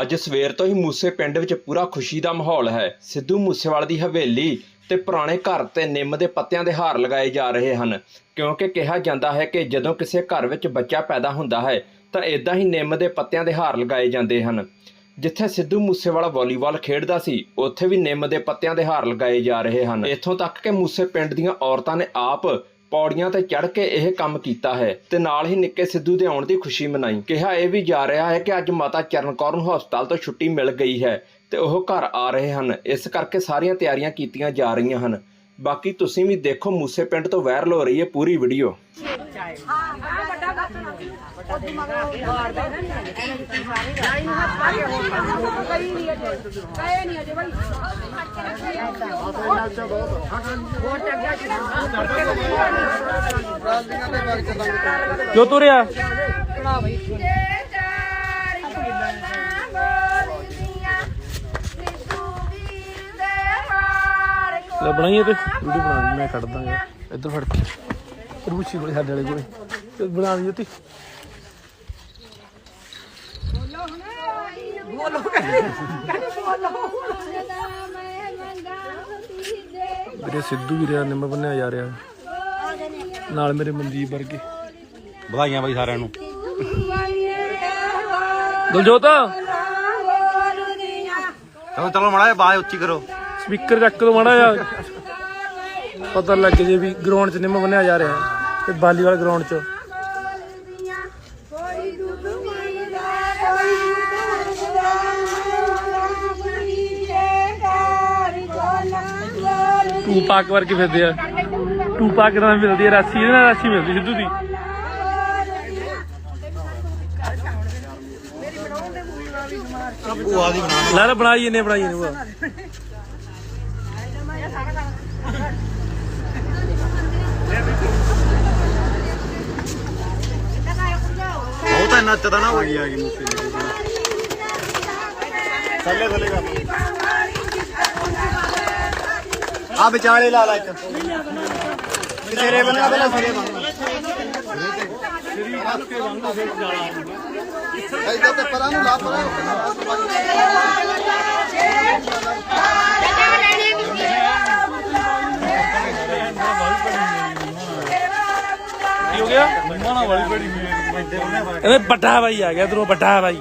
ਅੱਜ ਸਵੇਰ ਤੋਂ ਹੀ ਮੂਸੇ ਪਿੰਡ ਵਿੱਚ ਪੂਰਾ ਖੁਸ਼ੀ ਦਾ ਮਾਹੌਲ ਹੈ। ਸਿੱਧੂ ਮੂਸੇਵਾਲੇ ਦੀ ਹਵੇਲੀ ਤੇ ਪੁਰਾਣੇ ਘਰ ਤੇ ਨਿੰਮ ਦੇ ਪੱਤਿਆਂ ਦੇ ਹਾਰ ਲਗਾਏ ਜਾ ਰਹੇ ਹਨ। ਕਿਉਂਕਿ ਕਿਹਾ ਜਾਂਦਾ ਹੈ ਕਿ ਜਦੋਂ ਕਿਸੇ ਘਰ ਵਿੱਚ ਬੱਚਾ ਪੈਦਾ ਹੁੰਦਾ ਹੈ, ਤਾਂ ਇਦਾਂ ਹੀ ਨਿੰਮ ਦੇ ਪੱਤਿਆਂ ਦੇ ਹਾਰ ਲਗਾਏ ਜਾਂਦੇ ਹਨ। ਜਿੱਥੇ ਸਿੱਧੂ ਮੂਸੇਵਾਲਾ ਵਾਲੀਬਾਲ ਖੇਡਦਾ ਸੀ, ਉੱਥੇ ਵੀ ਨਿੰਮ ਦੇ ਪੱਤਿਆਂ ਦੇ ਹਾਰ ਲਗਾਏ ਜਾ ਰਹੇ ਹਨ। ਇੱਥੋਂ ਤੱਕ ਕਿ ਮੂਸੇ ਪਿੰਡ ਦੀਆਂ ਔਰਤਾਂ ਨੇ ਆਪ ਪੌੜੀਆਂ ਤੇ ਚੜ੍ਹ ਕੇ ਇਹ ਕੰਮ ਕੀਤਾ ਹੈ ਤੇ ਨਾਲ ਹੀ ਨਿੱਕੇ ਸਿੱਧੂ ਦੇ ਆਉਣ ਦੀ ਖੁਸ਼ੀ ਮਨਾਈ। ਕਿਹਾ ਇਹ ਵੀ ਜਾ ਰਿਹਾ ਹੈ ਕਿ ਅੱਜ ਮਾਤਾ ਚਰਨ ਕੌਰ ਨੂੰ ਹਸਪਤਾਲ ਤੋਂ ਛੁੱਟੀ ਮਿਲ ਗਈ ਹੈ ਤੇ ਉਹ ਘਰ ਆ ਰਹੇ ਹਨ। ਇਸ ਕਰਕੇ ਸਾਰੀਆਂ ਤਿਆਰੀਆਂ ਕੀਤੀਆਂ ਜਾ ਰਹੀਆਂ ਹਨ। ਬਾਕੀ ਤੁਸੀਂ ਵੀ ਦੇਖੋ, ਮੂਸੇ ਪਿੰਡ ਤੋਂ ਵਾਇਰਲ ਹੋ ਰਹੀ ਹੈ ਪੂਰੀ ਵੀਡੀਓ ਜੋ ਤੁਰਿਆ? ਲੈ ਬਣਾਈਏ ਤੇ। ਵੀਡੀਓ ਬਣਾ ਲਈ ਮੈਂ ਕੱਢ ਦਾਂਗਾ। ਇੱਧਰ ਫੜ ਕੇ। ਰੂਚੀ ਕੋਲੇ ਸਾਡੇ ਵਾਲੇ ਕੋਲੇ। ਤੇ ਬਣਾ ਲਈ ਉੱਤੀ ਵੀਰੇ ਸਿੱਧੂ ਵੀਰੇ ਦਾ ਨਿੰਮ ਬੰਨਿਆ ਜਾ ਰਿਹਾ। ਨਾਲ ਮੇਰੇ ਮਨਦੀਪ ਵਰਗੇ। ਵਧਾਈਆਂ ਬਾਈ ਸਾਰਿਆਂ ਨੂੰ। ਦਲਜੋਤ। ਚਲੋ ਚਲੋ ਮੜਾ ਬਾਜ ਉੱਚੀ ਕਰੋ। ਸਪੀਕਰ ਚੱਕ ਦੋ ਮਾੜਾ ਜਿਹਾ। ਪਤਾ ਲੱਗ ਜੇ ਵੀ ਗਰਾਊਂਡ 'ਚ ਨਿੰਮ ਬੰਨਿਆ ਜਾ ਰਿਹਾ ਤੇ ਵਾਲੀਬਾਲ ਗਰਾਊਂਡ 'ਚ। ਟੂ ਪਾਕ ਵਰਗੇ ਫਿਰਦੇ ਆ। ਟੂ ਪਾਕ ਨਾਲ ਮਿਲਦੀ ਆ ਰਾਸੀ ਇਹਦੇ ਨਾਲ ਰਾਸੀ ਮਿਲਦੀ ਸਿੱਧੂ ਦੀ। ਭੂਆ ਦੀ ਬਣਾ ਲੈ ਲੈ ਬਣਾਈ ਇਹਨੇ ਬਣਾਈ ਇਹਨੇ ਉਹ ਤਾਂ ਨੱਚਦਾ ਨਾ ਹੋਈ ਆ ਗਈ ਮੂਸੇ ਥੱਲੇ ਥੱਲੇ ਕਰ ਆ ਵਿਚਾਲੇ ਲਾ ਲਾ ਇੱਕ ਸਿਰੇ ਬੰਨਣਾ ਪਹਿਲਾਂ ਸਿਰੇ ਬੰਨਣਾ ਇੱਧਰ ਤੇ ਪਰਾਂ ਨੂੰ ਲਾ ਪਰਾਂ ਵਾਲੀ ਬੜੀ ਵੱਡਾ ਬਾਈ ਆ ਗਿਆ ਇਧਰੋਂ ਵੱਡਾ ਬਾਈ।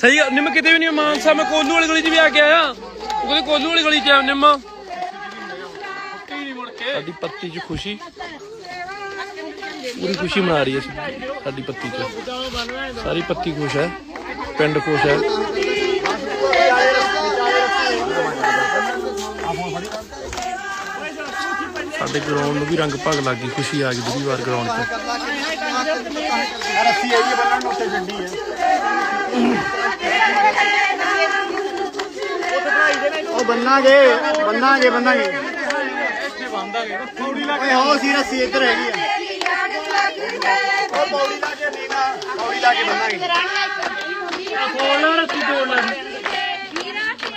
ਸਹੀ ਗੱਲ, ਨਿੰਮ ਕਿਤੇ ਵੀ ਨਹੀਂ ਮਾਨਸਾ ਮੈਂ ਕੋਲੂ ਵਾਲੀ ਗਲੀ 'ਚ ਵੀ ਆ ਕੇ ਆਇਆ। ਉਹ ਕਹਿੰਦੇ ਕੋਲੂ ਵਾਲੀ ਗਲੀ 'ਚ ਆ ਨਿੰਮ? ਸਾਡੀ ਪੱਤੀ 'ਚ ਖੁਸ਼ੀ। ਪੂਰੀ ਖੁਸ਼ੀ ਮਨਾ ਰਹੀ ਹੈ ਸਾਡੀ- ਸਾਡੀ ਪੱਤੀ 'ਚ। ਸਾਰੀ ਪੱਤੀ ਖੁਸ਼ ਹੈ ਪਿੰਡ ਖੁਸ਼ ਹੈ। ਸਾਡੇ ਗਰਾਊਂਡ ਨੂੰ ਵੀ ਰੰਗ ਭਗ ਲੱਗ ਗਈ ਖੁਸ਼ੀ ਆ ਗਈ ਦੂਰੀ ਵਾਰ ਗਰਾਊਂਡ 'ਤੇ। ਰੱਸੀ ਆਈ ਹੈ ਬੰਨਣ ਨੂੰ ਉੱਤੇ ਡੰਡੀ ਹੈ ਉਹ ਬੰਨਾਂਗੇ ਬੰਨਾਂਗੇ ਬੰਨਾਂਗੇ। ਓਏ ਹੋ ਸੀ ਰੱਸੀ ਇੱਧਰ ਹੈਗੀ ਆ। ਉਹ ਪੌੜੀ ਲਾ ਕੇ ਨਹੀਂ ਨਾ ਪੌੜੀ ਲਾ ਕੇ ਬੰਨਾਂਗੇ।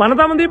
ਮੰਨਦਾ ਮਨਦੀਪ?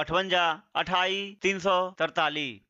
158 28 343